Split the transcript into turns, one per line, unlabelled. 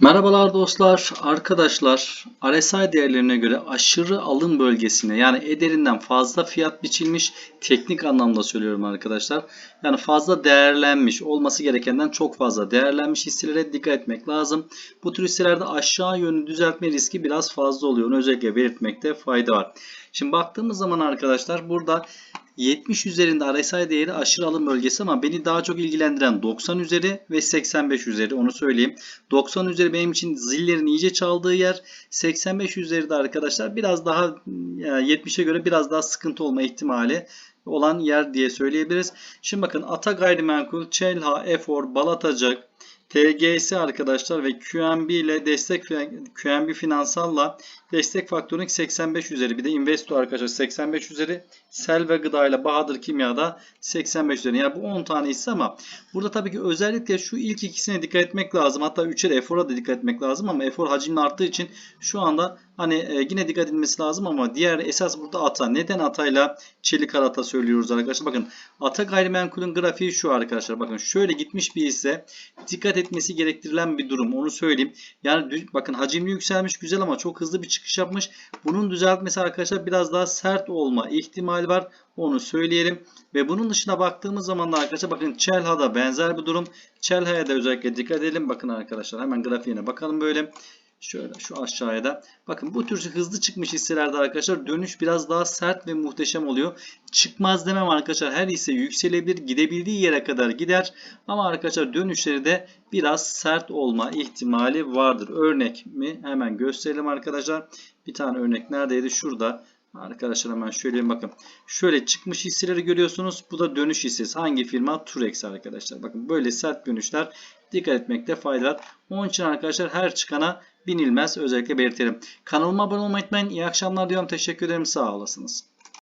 Merhabalar dostlar, arkadaşlar. RSI değerlerine göre aşırı alım bölgesine yani ederinden fazla fiyat biçilmiş teknik anlamda söylüyorum arkadaşlar. Yani fazla değerlenmiş olması gerekenden çok fazla değerlenmiş hisselere dikkat etmek lazım. Bu tür hisselerde aşağı yönlü düzeltme riski biraz fazla oluyor. Onu özellikle belirtmekte fayda var. Şimdi baktığımız zaman arkadaşlar burada 70 üzerinde RSI değeri aşırı alım bölgesi ama beni daha çok ilgilendiren 90 üzeri ve 85 üzeri onu söyleyeyim. 90 üzeri benim için zillerin iyice çaldığı yer. 85 üzeri de arkadaşlar biraz daha yani 70'e göre biraz daha sıkıntı olma ihtimali olan yer diye söyleyebiliriz. Şimdi bakın Ata Gayrimenkul, Çelha, Efor, Balatacak, TGS arkadaşlar ve QNB ile destek QNB finansalla destek faktörünün 85 üzeri bir de Investo arkadaşlar 85 üzeri Sel ve Gıda ile Bahadır Kimya'da 85 üzeri. Yani bu 10 tane hisse ama burada tabii ki özellikle şu ilk ikisine dikkat etmek lazım. Hatta 3'e de Efor'a da dikkat etmek lazım ama Efor hacimli arttığı için şu anda hani e, yine dikkat edilmesi lazım ama diğer esas burada Ata. Neden Ata'yla Çelik Arata söylüyoruz arkadaşlar? Bakın Ata gayrimenkulün grafiği şu arkadaşlar. Bakın şöyle gitmiş bir hisse dikkat etmesi gerektirilen bir durum. Onu söyleyeyim. Yani bakın hacimli yükselmiş güzel ama çok hızlı bir çıkış yapmış. Bunun düzeltmesi arkadaşlar biraz daha sert olma ihtimali var. Onu söyleyelim. Ve bunun dışına baktığımız zaman da arkadaşlar bakın Çelha'da benzer bir durum. Çelha'ya da özellikle dikkat edelim. Bakın arkadaşlar hemen grafiğine bakalım böyle. Şöyle şu aşağıya da. Bakın bu tür hızlı çıkmış hisselerde arkadaşlar dönüş biraz daha sert ve muhteşem oluyor. Çıkmaz demem arkadaşlar. Her hisse yükselebilir. Gidebildiği yere kadar gider. Ama arkadaşlar dönüşleri de biraz sert olma ihtimali vardır. Örnek mi? Hemen gösterelim arkadaşlar. Bir tane örnek neredeydi? Şurada. Arkadaşlar hemen şöyle bakın. Şöyle çıkmış hisseleri görüyorsunuz. Bu da dönüş hissesi. Hangi firma? Turex arkadaşlar. Bakın böyle sert dönüşler dikkat etmekte fayda var. Onun için arkadaşlar her çıkana binilmez özellikle belirtelim. Kanalıma abone olmayı unutmayın. İyi akşamlar diyorum. Teşekkür ederim. Sağ olasınız.